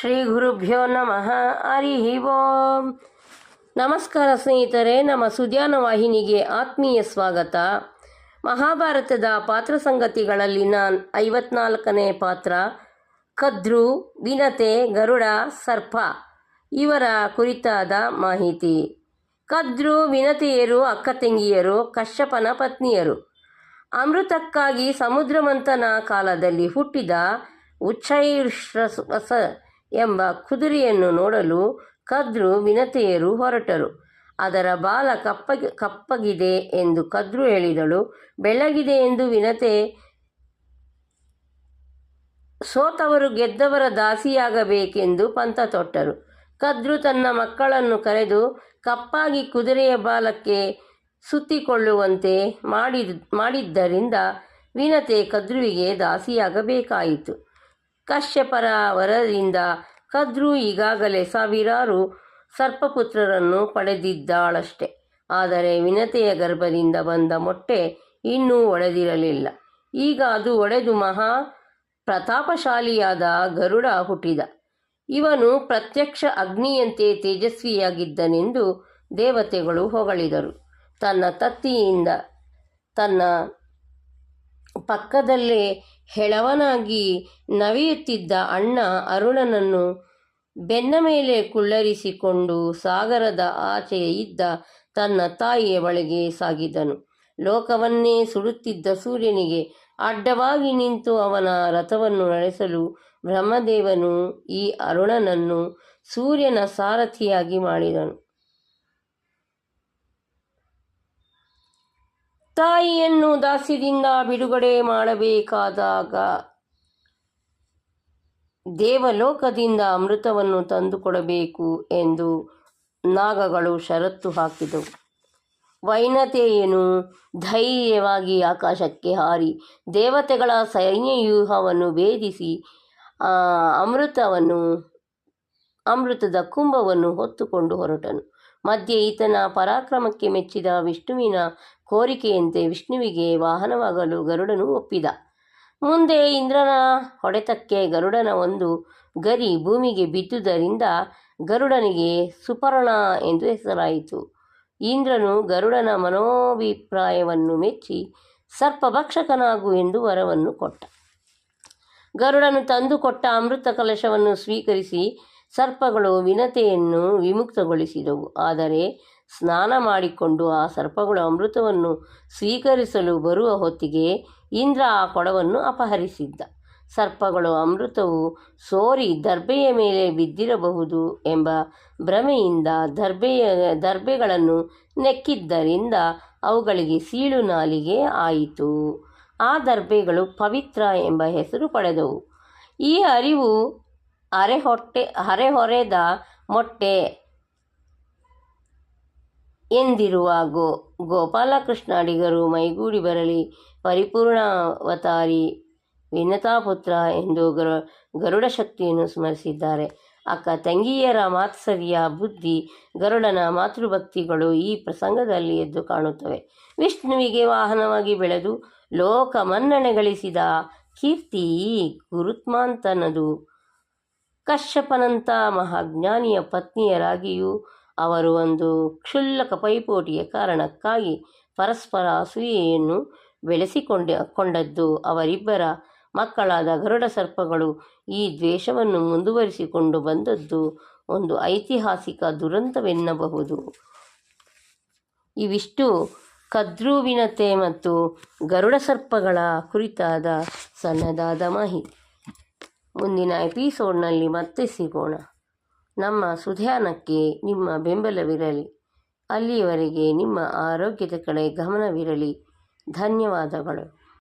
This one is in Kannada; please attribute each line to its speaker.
Speaker 1: ಶ್ರೀ ಗುರುಭ್ಯೋ ನಮಃ. ಹರಿ ಓಂ ನಮಸ್ಕಾರ ಸ್ನೇಹಿತರೆ, ನಮ್ಮ ಸುಧ್ಯಾನ ವಾಹಿನಿಗೆ ಆತ್ಮೀಯ ಸ್ವಾಗತ. ಮಹಾಭಾರತದ ಪಾತ್ರ ಸಂಗತಿಗಳಲ್ಲಿ ಸಂಗತಿಗಳಲ್ಲಿನ ಐವತ್ನಾಲ್ಕನೇ ಪಾತ್ರ. ಕದ್ರು, ವಿನತೆ, ಗರುಡ, ಸರ್ಪ ಇವರ ಕುರಿತಾದ ಮಾಹಿತಿ. ಕದ್ರು, ವಿನತೆಯರು, ಅಕ್ಕ ತಂಗಿಯರು, ಕಶ್ಯಪನ ಪತ್ನಿಯರು. ಅಮೃತಕ್ಕಾಗಿ ಸಮುದ್ರಮಂಥನ ಕಾಲದಲ್ಲಿ ಹುಟ್ಟಿದ ಉಚ್ಚೈಶ್ರವಸ ಎಂಬ ಕುದುರೆಯನ್ನು ನೋಡಲು ಕದ್ರು ವಿನತೆಯರು ಹೊರಟರು. ಅದರ ಬಾಲ ಕಪ್ಪಗಿ, ಕಪ್ಪಗಿದೆ ಎಂದು ಕದ್ರು ಹೇಳಿದಳು. ಬೆಳಗಿದೆ ಎಂದು ವಿನತೆ ಸೋತವರು ಗೆದ್ದವರ ದಾಸಿಯಾಗಬೇಕೆಂದು ಪಂಥ ತೊಟ್ಟರು. ಕದ್ರು ತನ್ನ ಮಕ್ಕಳನ್ನು ಕರೆದು ಕಪ್ಪಾಗಿ ಕುದುರೆಯ ಬಾಲಕ್ಕೆ ಸುತ್ತಿಕೊಳ್ಳುವಂತೆ ಮಾಡಿದ, ಮಾಡಿದ್ದರಿಂದ ವಿನತೆ ಕದ್ರುವಿಗೆ ದಾಸಿಯಾಗಬೇಕಾಯಿತು. ಕಶ್ಯಪರ ವರದಿಂದ ಕದ್ರು ಈಗಾಗಲೇ ಸಾವಿರಾರು ಸರ್ಪಪುತ್ರರನ್ನು ಪಡೆದಿದ್ದಾಳಷ್ಟೆ. ಆದರೆ ವಿನತೆಯ ಗರ್ಭದಿಂದ ಬಂದ ಮೊಟ್ಟೆ ಇನ್ನೂ ಒಡೆದಿರಲಿಲ್ಲ. ಈಗ ಅದು ಒಡೆದು ಮಹಾ ಪ್ರತಾಪಶಾಲಿಯಾದ ಗರುಡ ಹುಟ್ಟಿದ. ಇವನು ಪ್ರತ್ಯಕ್ಷ ಅಗ್ನಿಯಂತೆ ತೇಜಸ್ವಿಯಾಗಿದ್ದನೆಂದು ದೇವತೆಗಳು ಹೊಗಳಿದರು. ತನ್ನ ತತ್ತಿಯಿಂದ ತನ್ನ ಪಕ್ಕದಲ್ಲೇ ಹೆಳವನಾಗಿ ನವಿಯುತ್ತಿದ್ದ ಅಣ್ಣ ಅರುಣನನ್ನು ಬೆನ್ನ ಮೇಲೆ ಕುಳ್ಳರಿಸಿಕೊಂಡು ಸಾಗರದ ಆಚೆ ಇದ್ದ ತನ್ನ ತಾಯಿಯ ಬಳಿಗೆ ಸಾಗಿದನು. ಲೋಕವನ್ನೇ ಸುಡುತ್ತಿದ್ದ ಸೂರ್ಯನಿಗೆ ಅಡ್ಡವಾಗಿ ನಿಂತು ಅವನ ರಥವನ್ನು ನಡೆಸಲು ಬ್ರಹ್ಮದೇವನು ಈ ಅರುಣನನ್ನು ಸೂರ್ಯನ ಸಾರಥಿಯಾಗಿ ಮಾಡಿದನು. ತಾಯಿಯನ್ನು ದಾಸ್ಯದಿಂದ ಬಿಡುಗಡೆ ಮಾಡಬೇಕಾದಾಗ ದೇವಲೋಕದಿಂದ ಅಮೃತವನ್ನು ತಂದುಕೊಡಬೇಕು ಎಂದು ನಾಗಗಳು ಷರತ್ತು ಹಾಕಿದವು. ವೈನತೆಯನು ಧೈರ್ಯವಾಗಿ ಆಕಾಶಕ್ಕೆ ಹಾರಿ. ದೇವತೆಗಳ ಸೈನ್ಯವ್ಯೂಹವನ್ನು ಭೇದಿಸಿ ಅಮೃತವನ್ನು, ಅಮೃತದ ಕುಂಭವನ್ನು ಹೊತ್ತುಕೊಂಡು ಹೊರಟನು. ಮಧ್ಯೆ ಈತನ ಪರಾಕ್ರಮಕ್ಕೆ ಮೆಚ್ಚಿದ ವಿಷ್ಣುವಿನ ಕೋರಿಕೆಯಂತೆ ವಿಷ್ಣುವಿಗೆ ವಾಹನವಾಗಲು ಗರುಡನು ಒಪ್ಪಿದ. ಮುಂದೆ ಇಂದ್ರನ ಹೊಡೆತಕ್ಕೆ ಗರುಡನ ಒಂದು ಗರಿ ಭೂಮಿಗೆ ಬಿದ್ದುದರಿಂದ ಗರುಡನಿಗೆ ಸುಪರ್ಣ ಎಂದು ಹೆಸರಾಯಿತು. ಇಂದ್ರನು ಗರುಡನ ಮನೋಭಿಪ್ರಾಯವನ್ನು ಮೆಚ್ಚಿ, ಸರ್ಪಭಕ್ಷಕನಾಗು ಎಂದು ವರವನ್ನು ಕೊಟ್ಟ. ಗರುಡನು ತಂದುಕೊಟ್ಟ ಅಮೃತ ಕಲಶವನ್ನು ಸ್ವೀಕರಿಸಿ ಸರ್ಪಗಳು ವಿನತೆಯನ್ನು ವಿಮುಕ್ತಗೊಳಿಸಿದವು. ಆದರೆ ಸ್ನಾನ ಮಾಡಿಕೊಂಡು ಆ ಸರ್ಪಗಳು ಅಮೃತವನ್ನು ಸ್ವೀಕರಿಸಲು ಬರುವ ಹೊತ್ತಿಗೆ ಇಂದ್ರ ಆ ಕೊಡವನ್ನು ಅಪಹರಿಸಿದ್ದ. ಸರ್ಪಗಳು ಅಮೃತವು ಸೋರಿ ದರ್ಬೆಯ ಮೇಲೆ ಬಿದ್ದಿರಬಹುದು ಎಂಬ ಭ್ರಮೆಯಿಂದ ದರ್ಬೆಯ ದರ್ಬೆಗಳನ್ನು ನೆಕ್ಕಿದ್ದರಿಂದ ಅವುಗಳಿಗೆ ಸೀಳು ನಾಲಿಗೆ ಆಯಿತು. ಆ ದರ್ಬೆಗಳು ಪವಿತ್ರ ಎಂಬ ಹೆಸರು ಪಡೆದವು. ಈ ಅರಿವು ಅರೆಹೊಟ್ಟೆ, ಅರೆಹೊರೆದ ಮೊಟ್ಟೆ ಎಂದಿರುವ ಗೋ, ಗೋಪಾಲಕೃಷ್ಣ ಅಡಿಗರು ಮೈಗೂಡಿ ಬರಲಿ ಪರಿಪೂರ್ಣಾವತಾರಿ ವಿನತಾಪುತ್ರ ಎಂದು ಗರು, ಗರುಡ ಶಕ್ತಿಯನ್ನು ಸ್ಮರಿಸಿದ್ದಾರೆ. ಅಕ್ಕ ತಂಗಿಯರ ಮಾತ್ಸರ್ಯ ಬುದ್ಧಿ. ಗರುಡನ ಮಾತೃಭಕ್ತಿಗಳು ಈ ಪ್ರಸಂಗದಲ್ಲಿ ಎದ್ದು ಕಾಣುತ್ತವೆ. ವಿಷ್ಣುವಿಗೆ ವಾಹನವಾಗಿ ಬೆಳೆದು ಲೋಕ ಮನ್ನಣೆ ಗಳಿಸಿದ ಕೀರ್ತಿ ಗುರುತ್ಮಾಂತನದು. ಕಶ್ಯಪನಂಥ ಮಹಾಜ್ಞಾನಿಯ ಪತ್ನಿಯರಾಗಿಯೂ ಅವರು ಒಂದು ಕ್ಷುಲ್ಲಕ ಪೈಪೋಟಿಯ ಕಾರಣಕ್ಕಾಗಿ ಪರಸ್ಪರ ಅಸೂಯೆಯನ್ನು ಬೆಳೆಸಿಕೊಂಡ, ಕೊಂಡದ್ದು. ಅವರಿಬ್ಬರ ಮಕ್ಕಳಾದ ಗರುಡ ಸರ್ಪಗಳು ಈ ದ್ವೇಷವನ್ನು ಮುಂದುವರಿಸಿಕೊಂಡು ಬಂದದ್ದು ಒಂದು ಐತಿಹಾಸಿಕ ದುರಂತವೆನ್ನಬಹುದು. ಇವಿಷ್ಟು ಕದ್ರುವಿನತೆ ಮತ್ತು ಗರುಡ ಸರ್ಪಗಳ ಕುರಿತಾದ ಸಣ್ಣದಾದ ಮಾಹಿತಿ. ಮುಂದಿನ ಎಪಿಸೋಡ್ನಲ್ಲಿ ಮತ್ತೆ ಸಿಗೋಣ. ನಮ್ಮ ಸುಧ್ಯಾನಕ್ಕೆ ನಿಮ್ಮ ಬೆಂಬಲವಿರಲಿ. ಅಲ್ಲಿಯವರೆಗೆ ನಿಮ್ಮ ಆರೋಗ್ಯದ ಕಡೆ ಗಮನವಿರಲಿ. ಧನ್ಯವಾದಗಳು.